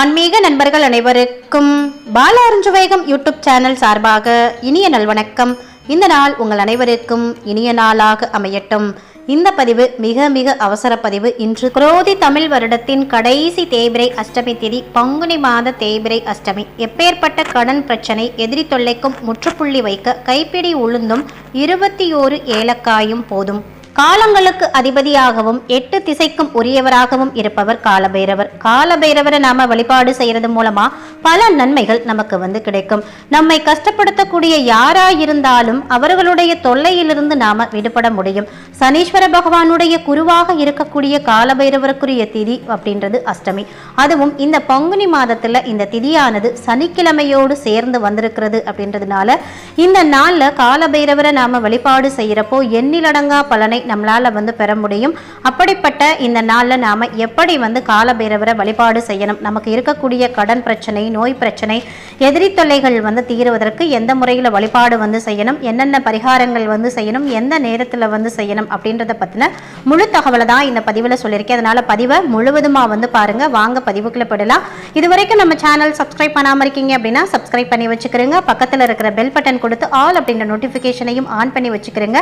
ஆன்மீக நண்பர்கள் அனைவருக்கும் பாலாரஞ்சுவேகம் யூடியூப் சேனல் சார்பாக இனிய நல்வணக்கம் இந்த நாள் உங்கள் அனைவருக்கும் இனிய நாளாக அமையட்டும். இந்த பதிவு மிக மிக அவசர பதிவு. இன்று குரோதி தமிழ் வருடத்தின் கடைசி தேய்பிரை அஷ்டமி திதி பங்குனி மாத தேய்பிரை அஷ்டமி. எப்பேற்பட்ட கடன் பிரச்சனை எதிரி தொல்லைக்கும் முற்றுப்புள்ளி வைக்க கைப்பிடி உளுந்தும் இருபத்தி ஓரு ஏலக்காயும் போதும். காலங்களுக்கு அதிபதியாகவும் எட்டு திசைக்கும் உரியவராகவும் இருப்பவர் காலபைரவர். காலபைரவரை நாம வழிபாடு செய்யறது மூலமா பல நன்மைகள் நமக்கு வந்து கிடைக்கும். நம்மை கஷ்டப்படுத்தக்கூடிய யாரா இருந்தாலும் அவர்களுடைய தொல்லையிலிருந்து நாம விடுபட முடியும். சனீஸ்வர பகவானுடைய குருவாக இருக்கக்கூடிய காலபைரவருக்குரிய திதி அப்படின்றது அஷ்டமி. அதுவும் இந்த பங்குனி மாதத்துல இந்த திதியானது சனிக்கிழமையோடு சேர்ந்து வந்திருக்கிறது அப்படின்றதுனால இந்த நாள்ல காலபைரவரை நாம வழிபாடு செய்யறப்போ எண்ணிலடங்கா பலனை நம்மளால் வந்து பெற முடியும். அப்படிப்பட்ட இந்த நாளில் நாம் எப்படி வந்து காலபைரவரை வழிபாடு செய்யணும்? நமக்கு இருக்கக்கூடிய கடன் பிரச்சனை நோய் பிரச்சனை எதிரி தொல்லைகள் வந்து தீருவதற்கு எந்த முறையில் வழிபாடு வந்து செய்யணும்? என்னென்ன பரிகாரங்கள் வந்து செய்யணும்? எந்த நேரத்தில் வந்து செய்யணும்? அப்படின்றத பற்றின முழு தகவலை தான் இந்த பதிவில் சொல்லியிருக்கேன். அதனால் பதிவை முழுவதுமாக வந்து பாருங்கள் வாங்க பதிவுக்குள்ளே போடலாம் இது வரைக்கும் நம்ம சேனல் சப்ஸ்கிரைப் பண்ணாமல் இருக்கீங்க அப்படின்னா சப்ஸ்கிரைப் பண்ணி வச்சுக்கிறோங்க பக்கத்தில் இருக்கிற பெல் பட்டன் கொடுத்து ஆல் அப்படின்ற நோட்டிஃபிகேஷனையும் ஆன் பண்ணி வச்சுக்கிறோங்க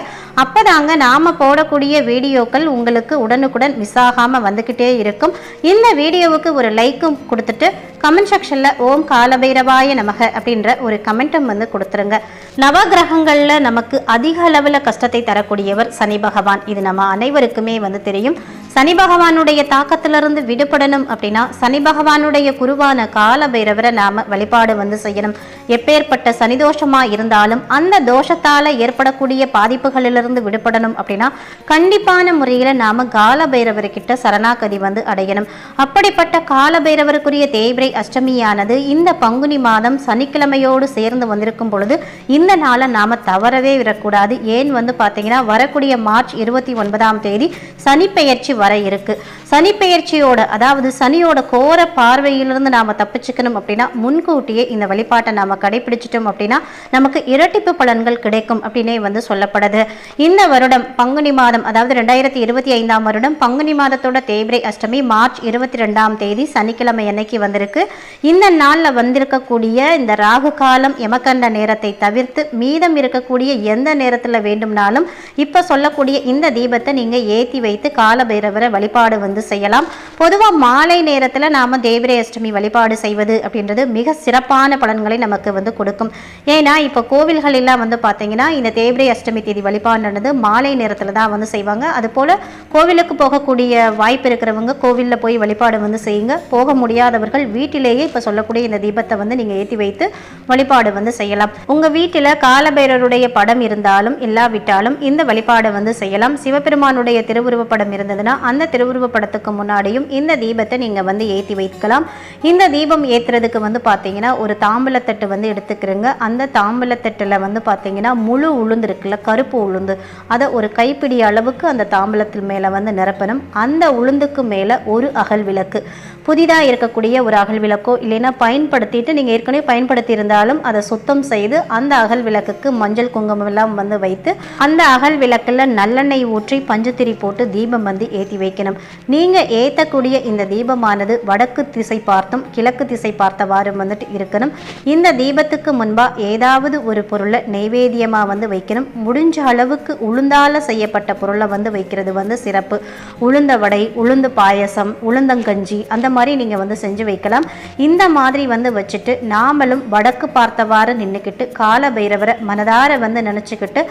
நாம் நாம போடக்கூடிய வீடியோக்கள் உங்களுக்கு உடனுக்குடன் மிஸ் ஆகாமல் வந்துக்கிட்டே இருக்கும். இந்த வீடியோவுக்கு ஒரு லைக்கும் கொடுத்துட்டு கமெண்ட் செக்ஷனில் ஓம் காலபைரவாய நமக அப்படின்ற ஒரு கமெண்ட்டும் வந்து கொடுத்துருங்க. நவகிரகங்களில் நமக்கு அதிக அளவில் கஷ்டத்தை தரக்கூடியவர் சனி பகவான். இது நம்ம அனைவருக்குமே வந்து தெரியும். சனி பகவானுடைய தாக்கத்திலிருந்து விடுபடணும் அப்படின்னா சனி பகவானுடைய குருவான கால பைரவரை நாம வழிபாடு வந்து செய்யணும். எப்பேற்பட்ட சனி தோஷமா இருந்தாலும் அந்த தோஷத்தால ஏற்படக்கூடிய பாதிப்புகளிலிருந்து விடுபடணும் அப்படின்னா கண்டிப்பான முறையில நாம கால பைரவர்கிட்ட சரணாகதி வந்து அடையணும். அப்படிப்பட்ட கால பைரவருக்குரிய தேய்பிரை அஷ்டமியானது இந்த பங்குனி மாதம் சனிக்கிழமையோடு சேர்ந்து வந்திருக்கும் பொழுது இந்த நாளை நாம தவறவே விடக்கூடாது. ஏன் வந்து பாத்தீங்கன்னா வரக்கூடிய மார்ச் இருபத்தி ஒன்பதாம் தேதி சனிப்பெயர்ச்சி வர இருக்கு. சனி பெயர்ச்சியோட அதாவது சனியோட கோர பார்வையிலிருந்து நாம தப்பிச்சுக்கணும் அப்படின்னா முன்கூட்டியே இந்த வழிபாட்டை நாம கடைபிடிச்சிட்டோம் அப்படின்னா நமக்கு இரட்டிப்பு பலன்கள் கிடைக்கும் அப்படின்னே வந்து சொல்லப்படுது. இந்த வருடம் பங்குனி மாதம் அதாவது ரெண்டாயிரத்தி இருபத்தி ஐந்தாம் வருடம் பங்குனி மாதத்தோட தேய்பிரை அஷ்டமி மார்ச் இருபத்தி ரெண்டாம் தேதி சனிக்கிழமை அன்னைக்கு வந்திருக்கு. இந்த நாளில் வந்திருக்கக்கூடிய இந்த ராகு காலம் எமக்கண்ட நேரத்தை தவிர்த்து மீதம் இருக்கக்கூடிய எந்த நேரத்தில் வேண்டும்னாலும் இப்போ சொல்லக்கூடிய இந்த தீபத்தை நீங்கள் ஏற்றி வைத்து காலபைரவரை வழிபாடு வந்து செய்யலாம். பொதுவாக மாலை நேரத்தில் நாம் தேவிரை அஷ்டமி வழிபாடு செய்வது அப்படின்றது மிக சிறப்பான பலன்களை நமக்கு வந்து கொடுக்கும். ஏன்னா இப்போ கோவில்கள் எல்லாம் வந்து பார்த்தீங்கன்னா இந்த தேவிரை அஷ்டமி தேதி வழிபாடுன்றது மாலை நேரத்தில் தான் வந்து செய்வாங்க. அதுபோல் கோவிலுக்கு போகக்கூடிய வாய்ப்பு இருக்கிறவங்க கோவிலில் போய் வழிபாடு வந்து செய்யுங்க. போக முடியாதவர்கள் வீட்டிலேயே இப்போ சொல்லக்கூடிய இந்த தீபத்தை வந்து நீங்கள் ஏற்றி வைத்து வழிபாடு வந்து செய்யலாம். உங்கள் வீட்டில் காலபைரருடைய படம் இருந்தாலும் இல்லாவிட்டாலும் இந்த வழிபாடை வந்து செய்யலாம். சிவபெருமானுடைய திருவுருவ படம் இருந்ததுன்னா அந்த திருவுருவ படத்துக்கு முன்னாடியும் இந்த தீபத்தை நீங்கள் வந்து ஏற்றி வைக்கலாம். இந்த தீபம் ஏற்றுறதுக்கு வந்து பார்த்தீங்கன்னா ஒரு தாம்பலத்தட்டு வந்து எடுத்துக்கிறங்க. அந்த தாம்பலத்தட்டில் வந்து பார்த்தீங்கன்னா முழு உளுந்து இருக்குல்ல கருப்பு உளுந்து. அதை ஒரு கைப்பிடி அளவுக்கு அந்த தாம்பலத்தில் மேலே வந்து நிரப்பணும். அந்த உளுந்துக்கு மேலே ஒரு அகல் விளக்கு. புதிதாக இருக்கக்கூடிய ஒரு அகல் விளக்கோ இல்லைன்னா பயன்படுத்திட்டு நீங்கள் ஏற்கனவே பயன்படுத்தி இருந்தாலும் அதை சுத்தம் செய்து அந்த அகல் விளக்குக்கு மஞ்சள் குங்குமம் எல்லாம் வந்து வைத்து அந்த அகல் விளக்கில் நல்லெண்ணெய் ஊற்றி பஞ்சுத்திரி போட்டு தீபம் வந்து ஏற்றி ஏற்றி வைக்கணும். நீங்கள் ஏற்றக்கூடிய இந்த தீபமானது வடக்கு திசை பார்த்தும் கிழக்கு திசை பார்த்தவாறு வந்துட்டு இருக்கணும். இந்த தீபத்துக்கு முன்பாக ஏதாவது ஒரு பொருளை நைவேத்தியமாக வந்து வைக்கணும். முடிஞ்ச அளவுக்கு உளுந்தால் செய்யப்பட்ட பொருளை வந்து வைக்கிறது வந்து சிறப்பு. உளுந்த வடை உளுந்து பாயசம் உளுந்தங்கஞ்சி அந்த மாதிரி நீங்கள் வந்து செஞ்சு வைக்கலாம். இந்த மாதிரி வந்து வச்சுட்டு நாமளும் வடக்கு பார்த்தவாறு நின்றுக்கிட்டு கால பைரவரை மனதார வந்து நினச்சிக்கிட்டு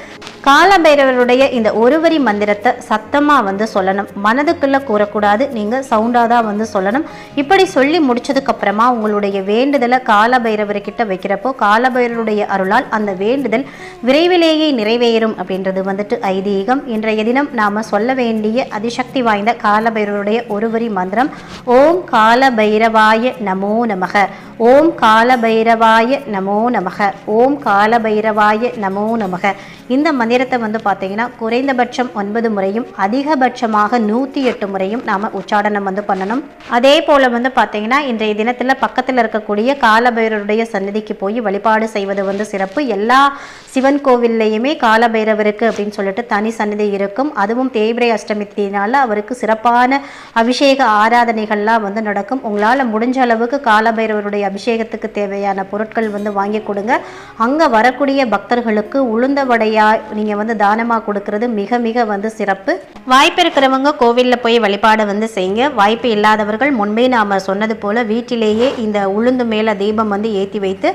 கால பைரவருடைய இந்த ஒருவரி மந்திரத்தை சத்தமாக வந்து சொல்லணும். மனதுக்குள்ளே கூறக்கூடாது. நீங்கள் சவுண்டாக தான் வந்து சொல்லணும். இப்படி சொல்லி முடிச்சதுக்கப்புறமா உங்களுடைய வேண்டுதலை கால பைரவர்கிட்ட வைக்கிறப்போ காலபைரவருடைய அருளால் அந்த வேண்டுதல் விரைவிலேயே நிறைவேறும் அப்படின்றது வந்துட்டு ஐதீகம். இன்றைய தினம் நாம் சொல்ல வேண்டிய அதிசக்தி வாய்ந்த கால பைரவருடைய மந்திரம் ஓம் கால பைரவாய நமோ நமக. ஓம் கால பைரவாய நமோ நமக. ஓம் கால பைரவாய நமோ நமக. இந்த மந்திரத்தை வந்து பார்த்தீங்கன்னா குறைந்தபட்சம் ஒன்பது முறையும் அதிகபட்சமாக நூறு நூற்றி எட்டு முறையும் நாம் உச்சாடனம் வந்து பண்ணணும். அதே போல் வந்து பார்த்தீங்கன்னா இன்றைய தினத்தில் பக்கத்தில் இருக்கக்கூடிய காலபைரவருடைய சன்னதிக்கு போய் வழிபாடு செய்வது வந்து சிறப்பு. எல்லா சிவன் கோவில்லையுமே காலபைரவருக்கு அப்படின்னு சொல்லிட்டு தனி சன்னதி இருக்கும். அதுவும் தேய்பிரை அஷ்டமித்தினால அவருக்கு சிறப்பான அபிஷேக ஆராதனைகள்லாம் வந்து நடக்கும். உங்களால் முடிஞ்ச அளவுக்கு காலபைரவருடைய அபிஷேகத்துக்கு தேவையான பொருட்கள் வந்து வாங்கி கொடுங்க. அங்கே வரக்கூடிய பக்தர்களுக்கு உளுந்த வடையா நீங்கள் வந்து தானமாக கொடுக்கறது மிக மிக வந்து சிறப்பு. வாய்ப்பு இருக்கிறவங்க கோவிலில் போய் வழிபாடு வந்து செய்யுங்க. வாய்ப்பு இல்லாதவர்கள் முன்பே நாம் சொன்னது போல் வீட்டிலேயே இந்த உளுந்து மேலே தீபம் வந்து ஏற்றி வைத்து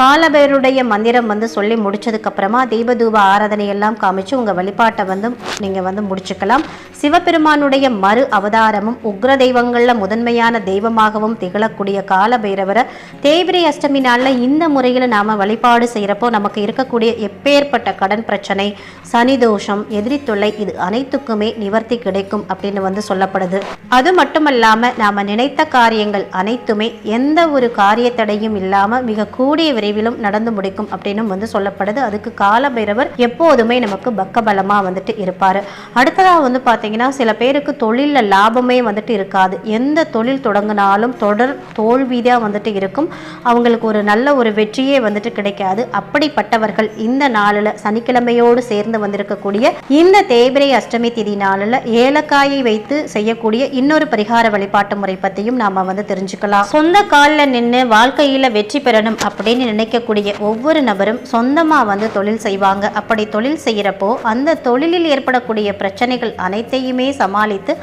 காலபைரருடைய மந்திரம் வந்து சொல்லி முடிச்சதுக்கப்புறமா தீபதூப ஆராதனை எல்லாம் காமிச்சு உங்கள் வழிபாட்டை வந்து நீங்கள் வந்து முடிச்சுக்கலாம். சிவபெருமானுடைய மறு அவதாரமும் உக்ர தெய்வங்களில் முதன்மையான தெய்வமாகவும் திகழக்கூடிய காலபைரவரை தேய்பிரை அஷ்டமி நாளில் இந்த முறையில் நாம் வழிபாடு செய்கிறப்போ நமக்கு இருக்கக்கூடிய எப்பேற்பட்ட கடன் பிரச்சனை சனி தோஷம் எதிரி தொல்லை இது அனைத்துக்குமே நிவர்த்தி கிடைக்கும் அப்படின்னு வந்து சொல்லப்படுது. அது மட்டுமல்லாமல் நாம் நினைத்த காரியங்கள் அனைத்துமே எந்த ஒரு காரிய தடையும் இல்லாமல் மிக கூடிய விரைவிலும் நடந்து முடிக்கும் அப்படின்னு வந்து சொல்லப்படுது. அதுக்கு காலபைரவர் எப்போதுமே நமக்கு பக்கபலமாக வந்துட்டு இருப்பார். அடுத்ததாக வந்து பார்த்தீங்கன்னா சில பேருக்கு தொழிலில் லாபமே வந்துட்டு இருக்காது. எந்த தொழில் தொடங்கினாலும் தொடர் தோல்வி வந்துட்டு இருக்கும். அவங்களுக்கு ஒரு நல்ல ஒரு வெற்றியே வந்துட்டு கிடைக்காது. அப்படிப்பட்டவர்கள் இந்த நாளில் சனிக்கிழமையோடு சேர்ந்து வந்திருக்கக்கூடிய இந்த தேய்பிரை அஷ்டமி திதி நாளில் ஏலக்காய் வைத்து செய்யக்கூடிய இன்னொரு பரிகார வழிபாட்டு முறை பற்றியும் நாம் வந்து தெரிஞ்சுக்கலாம். சொந்த காலில் நின்று வாழ்க்கையில் வெற்றி பெறணும் அப்படின்னு நினைக்கக்கூடிய ஒவ்வொரு நபரும் சொந்தமாக வந்து தொழில் செய்வாங்க. அப்படி தொழில் செய்கிறப்போ அந்த தொழிலில் ஏற்படக்கூடிய பிரச்சனைகள் அனைத்தையுமே சமாளித்து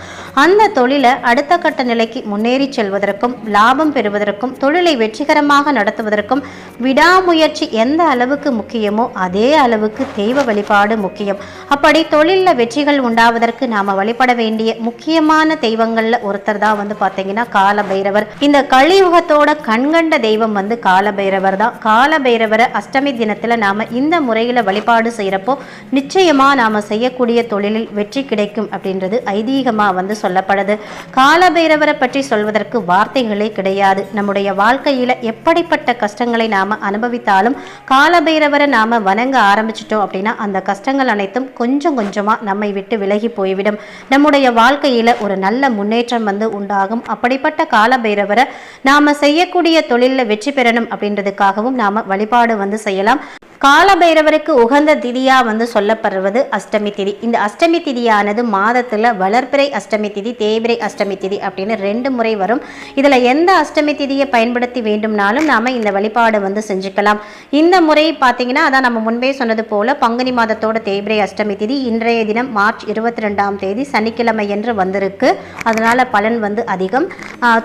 அந்த தொழிலை அடுத்த கட்ட நிலைக்கு முன்னேறி செல்வதற்கும் லாபம் பெறுவதற்கும் தொழிலை வெற்றிகரமாக நடத்துவதற்கும் விடாமுயற்சி எந்த அளவுக்கு முக்கியமோ அதே அளவுக்கு தெய்வ வழிபாடு முக்கியம். அப்படி தொழிலில் வெற்றிகள் உண்டாவதற்கு நாம் வழிபட வேண்டிய முக்கியமான தெய்வங்கள்ல ஒருத்தர் தான் வந்து பாத்தீங்கன்னா கால பைரவர் இந்த கலியுகத்தோட கண்கண்ட தெய்வம் வந்து கால பைரவர் தான். கால பைரவரை அஷ்டமி தினத்துல நாம இந்த முறையில் வழிபாடு செய்யறப்போ நிச்சயமா நாம செய்யக்கூடிய தொழிலில் வெற்றி கிடைக்கும் அப்படின்றது ஐதீகமா வந்து சொல்லப்படுது. கால பைரவரை பற்றி சொல்வதற்கு வார்த்தைகளே கிடையாது. நம்முடைய வாழ்க்கையில எப்படிப்பட்ட கஷ்டங்களை நாம அனுபவித்தாலும் காலபைரவரை நாம வணங்க ஆரம்பிச்சிட்டோம் அப்படின்னா அந்த கஷ்டங்கள் அனைத்தும் கொஞ்சம் கொஞ்சமா நம்மை விட்டு விலகி போய்விடும். நம்முடைய நம்முடைய வாழ்க்கையில் ஒரு நல்ல முன்னேற்றம் வந்து உண்டாகும். அப்படிப்பட்ட கால பைரவரை நாம் செய்யக்கூடிய தொழிலில் வெற்றி பெறணும் அப்படின்றதுக்காகவும் நாம் வழிபாடு வந்து செய்யலாம். காலபைரவருக்கு உகந்த திதியா வந்து சொல்லப்படுவது அஷ்டமி திதி. இந்த அஷ்டமி திதியானது மாதத்துல வளர்பிறை அஷ்டமி திதி தேய்பிரை அஷ்டமி திதி அப்படின்னு ரெண்டு முறை வரும். இதுல எந்த அஷ்டமி திதியை பயன்படுத்தி வேண்டும்னாலும் நாம இந்த வழிபாடு வந்து செஞ்சுக்கலாம். இந்த முறை பார்த்தீங்கன்னா அதான் நம்ம முன்பே சொன்னது போல பங்குனி மாதத்தோட தேய்பிரை அஷ்டமி திதி இன்றைய தினம் மார்ச் இருபத்தி ரெண்டாம் தேதி சனிக்கிழமை என்று வந்திருக்கு. அதனால பலன் வந்து அதிகம்.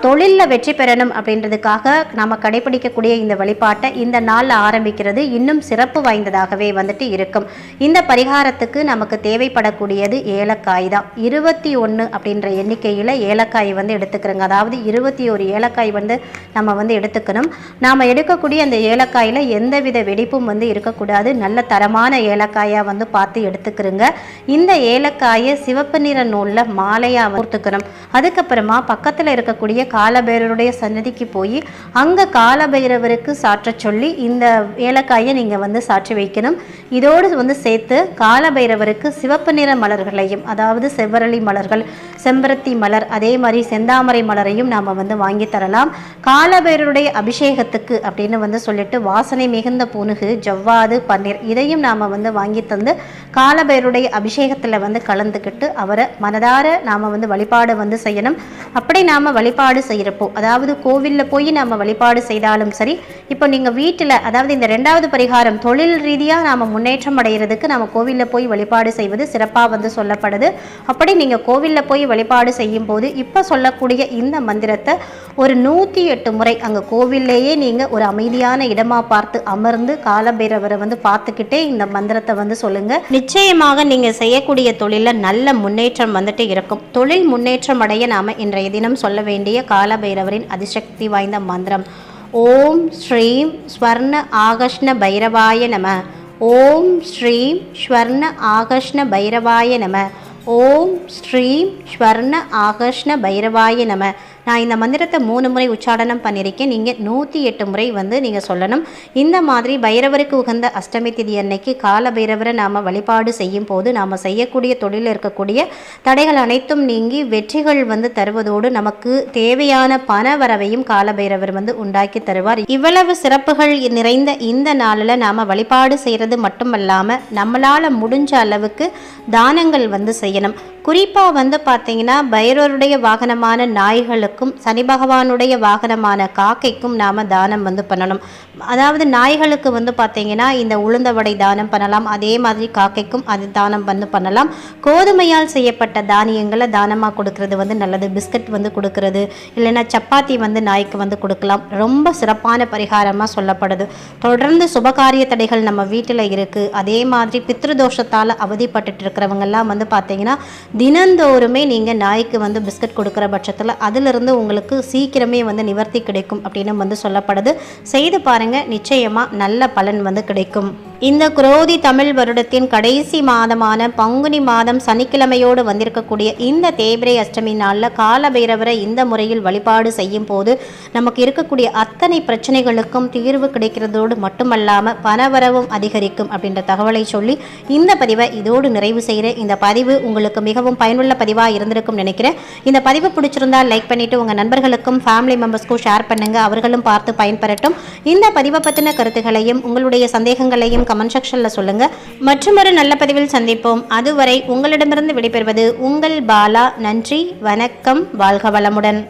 தொழிலில் வெற்றி பெறணும் அப்படின்றதுக்காக நம்ம கடைபிடிக்கக்கூடிய இந்த வழிபாட்டை இந்த நாளில் ஆரம்பிக்கிறது இன்னும் சிறப்பு வாய்ந்ததாகவே வந்துட்டு இருக்கும். இந்த பரிகாரத்துக்கு நமக்கு தேவைப்படக்கூடியது ஏலக்காய் தான். இருபத்தி ஒன்று அப்படின்ற எண்ணிக்கையில் ஏலக்காய் வந்து எடுத்துக்கிறோங்க. அதாவது இருபத்தி ஒரு ஏலக்காய் வந்து நம்ம வந்து எடுத்துக்கணும். நாம் எடுக்கக்கூடிய அந்த ஏலக்காயில் எந்தவித வெடிப்பும் வந்து இருக்கக்கூடாது. நல்ல தரமான ஏலக்காயாக வந்து பார்த்து எடுத்துக்கிறோங்க. இந்த ஏலக்காயை சிவப்பு நிற நூல் உள்ள மாலையாக ஊர்த்துக்கணும் அதுக்கப்புறமா பக்கத்தில் இருக்கக்கூடிய காலபைரவருடைய சன்னதிக்கு போய் அங்கே காலபைரவருக்கு சாற்ற சொல்லி இந்த ஏலக்காயை நீங்கள் வந்து சாற்றி வைக்கணும். இதோடு வந்து சேர்த்து காலபைரவருக்கு சிவப்பு நிற மலர்களையும் அதாவது செவ்வரளி மலர்கள் செம்பருத்தி மலர் அதே மாதிரி செந்தாமரை மலரையும் நாம் வந்து வாங்கி தரலாம். காலபைரருடைய அபிஷேகத்துக்கு அப்படின்னு வந்து சொல்லிட்டு வாசனை மிகுந்த புனுகு ஜவ்வாது பன்னீர் இதையும் நாம் வந்து வாங்கி தந்து காலபைரருடைய அபிஷேகத்தில் வந்து கலந்துக்கிட்டு அவரை மனதார நாம் வந்து வழிபாடு வந்து செய்யணும். அப்படி நாம் வழிபாடு செய்கிறப்போ அதாவது கோவிலில் போய் நாம் வழிபாடு செய்தாலும் சரி இப்போ நீங்கள் வீட்டில் அதாவது இந்த ரெண்டாவது பரிகாரம் தொழில் ரீதியாக நாம் முன்னேற்றம் அடைகிறதுக்கு நாம் கோவிலில் போய் வழிபாடு செய்வது சிறப்பாக வந்து சொல்லப்படுது. அப்படி நீங்கள் கோவிலில் போய் வழிபாடு செய்யும் போது இப்போ சொல்லக்கூடிய இந்த மந்திரத்தை ஒரு நூற்றி எட்டு முறை அங்கே கோவில்லையே நீங்கள் ஒரு அமைதியான இடமாக பார்த்து அமர்ந்து காலபைரவரை வந்து பார்த்துக்கிட்டே இந்த மந்திரத்தை வந்து சொல்லுங்கள் நிச்சயமாக நீங்கள் செய்யக்கூடிய தொழிலில் நல்ல முன்னேற்றம் வந்து வந்துட்டு இருக்கும். தொழில் முன்னேற்றம் அடைய நாம் இன்றைய தினம் சொல்ல வேண்டிய காலபைரவரின் அதிசக்தி வாய்ந்த மந்திரம். ஓம் ஸ்ரீம் ஸ்வர்ண ஆகஷ்ண பைரவாய நம. ஓம் ஸ்ரீம் ஸ்வர்ண ஆகஷ்ண பைரவாய நம. ஓம் ஸ்ரீம் ஸ்வர்ண ஆகர்ஷ்ண பைரவாய நம. நான் இந்த மந்திரத்தை மூணு முறை உச்சாடனம் பண்ணியிருக்கேன். நீங்கள் நூற்றி எட்டு முறை வந்து நீங்கள் சொல்லணும். இந்த மாதிரி பைரவருக்கு உகந்த அஷ்டமி திதி அன்னைக்கு கால பைரவரை நாம் வழிபாடு செய்யும் போது நாம் செய்யக்கூடிய தொழிலில் இருக்கக்கூடிய தடைகள் அனைத்தும் நீங்கி வெற்றிகள் வந்து தருவதோடு நமக்கு தேவையான பண வரவையும் கால பைரவர் வந்து உண்டாக்கி தருவார். இவ்வளவு சிறப்புகள் நிறைந்த இந்த நாளில் நாம் வழிபாடு செய்கிறது மட்டுமல்லாமல் நம்மளால் முடிஞ்ச அளவுக்கு தானங்கள் வந்து செய்யணும். குறிப்பாக வந்து பார்த்தீங்கன்னா பைரவருடைய வாகனமான நாய்களுக்கும் சனி பகவானுடைய வாகனமான காக்கைக்கும் நாம் தானம் வந்து பண்ணணும். அதாவது நாய்களுக்கு வந்து பார்த்தீங்கன்னா இந்த உளுந்தவடை தானம் பண்ணலாம். அதே மாதிரி காக்கைக்கும் அது தானம் வந்து பண்ணலாம். கோதுமையால் செய்யப்பட்ட தானியங்களை தானமாக கொடுக்கறது வந்து நல்லது. பிஸ்கட் வந்து கொடுக்கறது. இல்லைன்னா சப்பாத்தி வந்து நாய்க்கு வந்து கொடுக்கலாம். ரொம்ப சிறப்பான பரிகாரமாக சொல்லப்படுது. தொடர்ந்து சுபகாரிய தடைகள் நம்ம வீட்டில் இருக்குது அதே மாதிரி பித்ருதோஷத்தால் அவதிப்பட்டு இருக்கிறவங்கெல்லாம் வந்து பார்த்தீங்கன்னா தினந்தோறுமே நீங்கள் நாய்க்கு வந்து பிஸ்கட் கொடுக்குற பட்சத்தில் அதிலிருந்து உங்களுக்கு சீக்கிரமே வந்து நிவர்த்தி கிடைக்கும் அப்படின்னு வந்து சொல்லப்படுது. செய்து பாருங்கள் நிச்சயமாக நல்ல பலன் வந்து கிடைக்கும். இந்த குரோதி தமிழ் வருடத்தின் கடைசி மாதமான பங்குனி மாதம் சனிக்கிழமையோடு வந்திருக்கக்கூடிய இந்த தேய்பிரை அஷ்டமி நாளில் கால பைரவரை இந்த முறையில் வழிபாடு செய்யும் போது நமக்கு இருக்கக்கூடிய அத்தனை பிரச்சனைகளுக்கும் தீர்வு கிடைக்கிறதோடு மட்டுமல்லாமல் பணவரவும் அதிகரிக்கும் அப்படின்ற தகவலை சொல்லி இந்த பதிவை இதோடு நிறைவு செய்கிற இந்த பதிவு உங்களுக்கு மிகவும் பயனுள்ள பதிவாக இருந்திருக்கும் நினைக்கிறேன். இந்த பதிவு பிடிச்சிருந்தால் லைக் பண்ணிவிட்டு உங்கள் நண்பர்களுக்கும் ஃபேமிலி மெம்பர்ஸ்க்கும் ஷேர் பண்ணுங்கள் அவர்களும் பார்த்து பயன்பெறட்டும். இந்த பதிவை பற்றின கருத்துக்களையும் உங்களுடைய சந்தேகங்களையும் கமெண்ட் செக்ஷனில் சொல்லுங்கள் மற்றும் ஒரு நல்ல பதிவில் சந்திப்போம். அதுவரை உங்களிடமிருந்து விடைபெறுவது உங்கள் பாலா. நன்றி வணக்கம் வாழ்க வளமுடன்.